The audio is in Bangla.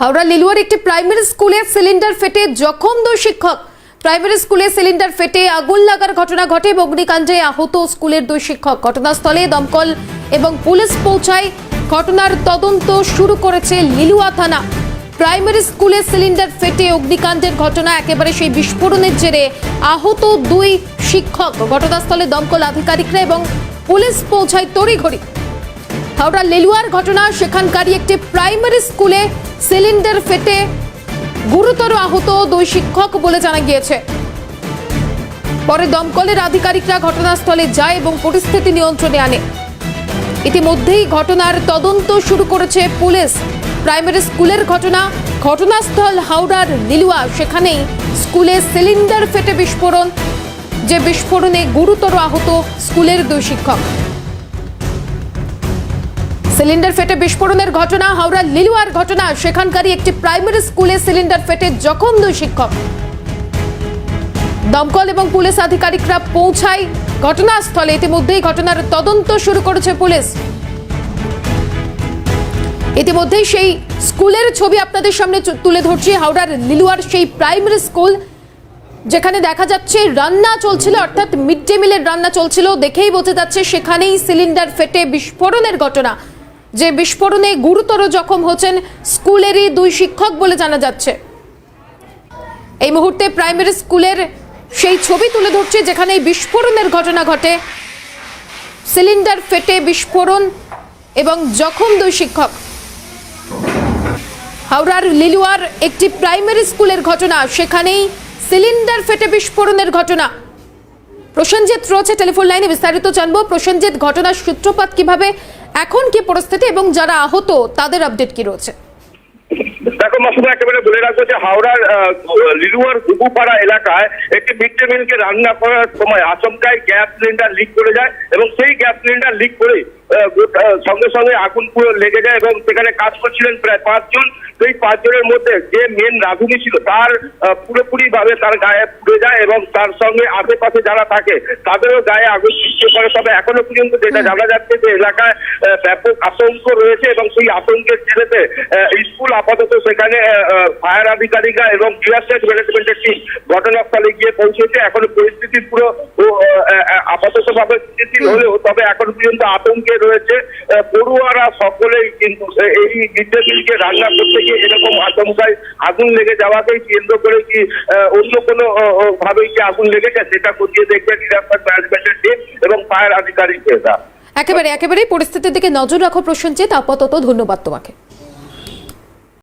হাওড়া লিলুয়ার একটি প্রাইমারি স্কুলে সিলিন্ডার ফেটে জখম দুই শিক্ষক। প্রাইমারি স্কুলে সিলিন্ডার ফেটে আগুন লাগার ঘটনা ঘটে অগ্নিকাণ্ডে আহত স্কুলের দুই শিক্ষক। ঘটনাস্থলে দমকল এবং পুলিশ পৌঁছায়। ঘটনার তদন্ত শুরু করেছে লিলুয়া থানা। প্রাইমারি স্কুলে সিলিন্ডার ফেটে অগ্নিকাণ্ডের ঘটনা একেবারে সেই বিস্ফোরণের জেরে আহত দুই শিক্ষক। ঘটনাস্থলে দমকল আধিকারিকরা এবং পুলিশ পৌঁছায় তড়িঘড়ি। হাওড়া লেলুয়ার ঘটনা, সেখানকারই একটি প্রাইমারি স্কুলে সিলিন্ডার ফেটে গুরুতর আহত দুই শিক্ষক বলে জানা গিয়েছে। পরে দমকলের আধিকারিকরা ঘটনাস্থলে যায় এবং পরিস্থিতি নিয়ন্ত্রণে আনে। ইতিমধ্যেই ঘটনার তদন্ত শুরু করেছে পুলিশ। প্রাইমারি স্কুলের ঘটনা, ঘটনাস্থল হাওড়ার লিলুয়া সেখানেই স্কুলে সিলিন্ডার ফেটে বিস্ফোরণ, যে বিস্ফোরণে গুরুতর আহত স্কুলের দুই শিক্ষক। সিলিন্ডার ফেটে বিস্ফোরণের ঘটনা, হাওড়ার লিলুয়ার ঘটনা, সেখানকারই একটি প্রাইমারি স্কুলে সিলিন্ডার ফেটে জখম দুই শিক্ষক। দমকল এবং পুলিশ আধিকারিকরা পৌঁছায় ঘটনাস্থলে। ইতিমধ্যেই ঘটনার তদন্ত শুরু করেছে পুলিশ। ইতিমধ্যেই সেই স্কুলের ছবি আপনাদের সামনে তুলে ধরছি। হাওড়ার লিলুয়ার সেই প্রাইমারি স্কুল, যেখানে দেখা যাচ্ছে রান্না চলছিল, অর্থাৎ মিড ডে মিলের রান্না চলছিল। দেখেই বোঝা যাচ্ছে সেখানেই সিলিন্ডার ফেটে বিস্ফোরণের ঘটনা। যে বিস্ফোরণে গুরুতর জখম হচ্ছেন স্কুলেরই দুই শিক্ষক বলে জানা যাচ্ছে। এই মুহূর্তে প্রাইমারি স্কুলের সেই ছবি তুলে ধরছে যেখানে এই বিস্ফোরণের ঘটনা ঘটে। সিলিন্ডার ফেটে বিস্ফোরণ এবং জখম দুই শিক্ষক। হাওড়ার লিলুয়ার একটি প্রাইমারি স্কুলের ঘটনা, সেখানেই সিলিন্ডার ফেটে বিস্ফোরণের ঘটনা। প্রসেনজিৎ রয়েছে টেলিফোন লাইনে, বিস্তারিত জানব। প্রসেনজিৎ, ঘটনার সূত্রপাত কীভাবে, এখন কি পরিস্থিতি এবং যারা আহত, তাদের আপডেট কি রয়েছে? দেখো মাসুদা একেবারে বলে রাখব যে হাওড়ার লিলুয়ার ঘুঘুপাড়া এলাকায় একটি মিড ডে মিলকে রান্না করার সময় আচমকায় গ্যাস সিলিন্ডার লিক করে যায় এবং সেই গ্যাস সিলিন্ডার লিক করে সঙ্গে সঙ্গে আগুন পুরো লেগে যায় এবং সেখানে কাজ করছিলেন প্রায় পাঁচজন। সেই পাঁচজনের মধ্যে যে মেন রাঁধুনি ছিল তার পুরোপুরি ভাবে তার গায়ে পুড়ে যায় এবং তার সঙ্গে আশেপাশে যারা থাকে তাদেরও গায়ে আগুন সৃষ্টি করে। তবে এখনও পর্যন্ত যেটা জানা যাচ্ছে যে এলাকায় ব্যাপক আতঙ্ক রয়েছে এবং সেই আতঙ্কের ছেড়েতে স্কুল আপাতত সেখানে ফায়ার আধিকারিকরা এবং ডিজাস্টার ম্যানেজমেন্টের টিম ঘটনাস্থলে গিয়ে পৌঁছেছে। এখনও পরিস্থিতি পুরো আপাতত ভাবে স্থিতিশীল হলেও তবে এখন পর্যন্ত আতঙ্কে রয়েছে পড়ুয়ারা সকলেই কিন্তু এই বিদ্যুৎ বিলকে রান্না করতে গিয়ে এরকম আচমকায় আগুন লেগে যাওয়াকেই কেন্দ্র করে কি অন্য কোনো ভাবেই কি আগুন লেগেছে? সেটা খতিয়ে দেখবে নিরাপদ ম্যানেজমেন্টের টিম এবং ফায়ার আধিকারিকরা একেবারে, একেবারেই পরিস্থিতির দিকে নজর রাখো প্রসেনজিৎ, আপাতত ধন্যবাদ তোমাকে।